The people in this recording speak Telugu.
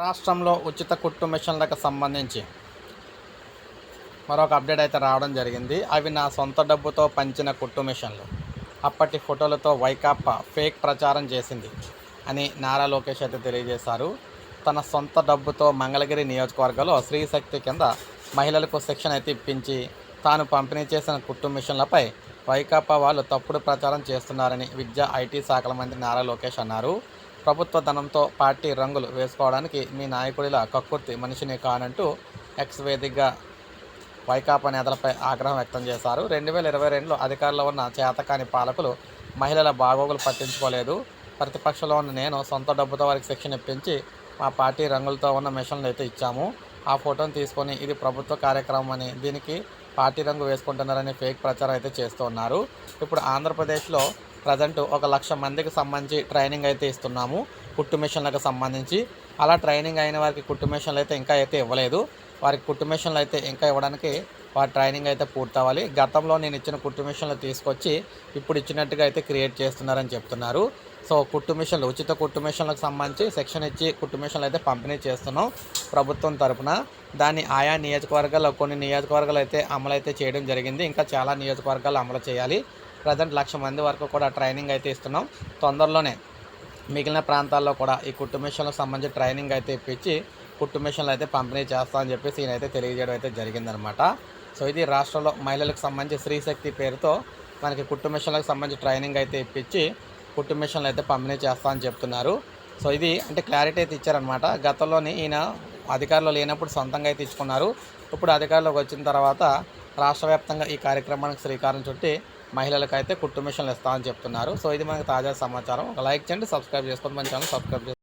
రాష్ట్రంలో ఉచిత కుట్టు మిషన్లకు సంబంధించి మరొక అప్డేట్ అయితే రావడం జరిగింది. అవి నా సొంత డబ్బుతో పంచిన కుట్టు మిషన్లు. అప్పటి ఫోటోలతో వైకాపా ఫేక్ ప్రచారం చేసింది అని నారా లోకేష్ అయితే తెలియజేశారు. తన సొంత డబ్బుతో మంగళగిరి నియోజకవర్గంలో స్త్రీశక్తి కింద మహిళలకు శిక్షణ అయితే ఇప్పించి తాను పంపిణీ చేసిన కుట్టు మిషన్లపై వైకాపా వాళ్ళు తప్పుడు ప్రచారం చేస్తున్నారని విద్యా ఐటీ శాఖల మంత్రి నారా లోకేష్ అన్నారు. ప్రభుత్వ ధనంతో పార్టీ రంగులు వేసుకోవడానికి మీ నాయకుడిలా కక్కుర్తి మనిషిని కానంటూ ఎక్స్ వేదికగా వైకాపా నేతలపై ఆగ్రహం వ్యక్తం చేశారు. రెండు వేల ఇరవై రెండులో అధికారంలో ఉన్న చేతకాని పాలకులు మహిళల బాగోగులు పట్టించుకోలేదు. ప్రతిపక్షంలో ఉన్న నేను సొంత డబ్బుతో వారికి శిక్షణ ఇప్పించి మా పార్టీ రంగులతో ఉన్న మిషన్లు అయితే ఇచ్చాము. ఆ ఫోటోను తీసుకొని ఇది ప్రభుత్వ కార్యక్రమం అని దీనికి పార్టీ రంగు వేసుకుంటున్నారని ఫేక్ ప్రచారం అయితే చేస్తున్నారు ఇప్పుడు ఆంధ్రప్రదేశ్లో ప్రజెంట్ ఒక లక్ష మందికి సంబంధించి ట్రైనింగ్ అయితే ఇస్తున్నాము కుట్టు మిషన్లకు సంబంధించి. అలా ట్రైనింగ్ అయిన వారికి కుట్టు మిషన్లు అయితే ఇంకా అయితే ఇవ్వలేదు. వారికి కుట్టు మిషన్లు అయితే ఇంకా ఇవ్వడానికి వారి ట్రైనింగ్ అయితే పూర్తవ్వాలి. గతంలో నేను ఇచ్చిన కుట్టు మిషన్లు తీసుకొచ్చి ఇప్పుడు ఇచ్చినట్టుగా అయితే క్రియేట్ చేస్తున్నారని చెప్తున్నారు. సో కుట్టు మిషన్లు ఉచిత కుట్టు మిషన్లకు సంబంధించి సెక్షన్ ఇచ్చి కుట్టు మిషన్లు అయితే పంపిణీ చేస్తున్నాం ప్రభుత్వం తరపున. దాన్ని ఆయా నియోజకవర్గాల్లో కొన్ని నియోజకవర్గాలు అయితే అమలు అయితే చేయడం జరిగింది. ఇంకా చాలా నియోజకవర్గాలు అమలు చేయాలి. ప్రజెంట్ లక్ష మంది వరకు కూడా ట్రైనింగ్ అయితే ఇస్తున్నాం. తొందరలోనే మిగిలిన ప్రాంతాల్లో కూడా ఈ కుట్టు మిషన్లకు సంబంధించి ట్రైనింగ్ అయితే ఇప్పించి కుట్టు మిషన్లు అయితే పంపిణీ చేస్తామని చెప్పేసి ఈయన అయితే తెలియజేయడం అయితే జరిగిందనమాట. సో ఇది రాష్ట్రంలో మహిళలకు సంబంధించి స్త్రీశక్తి పేరుతో మనకి కుట్టు మిషన్లకు సంబంధించి ట్రైనింగ్ అయితే ఇప్పించి కుట్టు మిషన్లు అయితే పంపిణీ చేస్తా అని చెప్తున్నారు. సో ఇది అంటే క్లారిటీ అయితే ఇచ్చారనమాట. గతంలోని ఈయన అధికారంలో లేనప్పుడు సొంతంగా అయితే ఇచ్చుకున్నారు. ఇప్పుడు అధికారంలోకి వచ్చిన తర్వాత రాష్ట్ర వ్యాప్తంగా ఈ కార్యక్రమానికి శ్రీకారం చుట్టి మహిళలకు అయితే కుట్టు మిషన్లు ఇస్తామని చెప్తున్నారు. సో ఇది మనకి తాజా సమాచారం. ఒక లైక్ చేయండి సబ్స్క్రైబ్ చేసుకోండి. మన ఛానల్ సబ్స్క్రైబ్ చేసుకోండి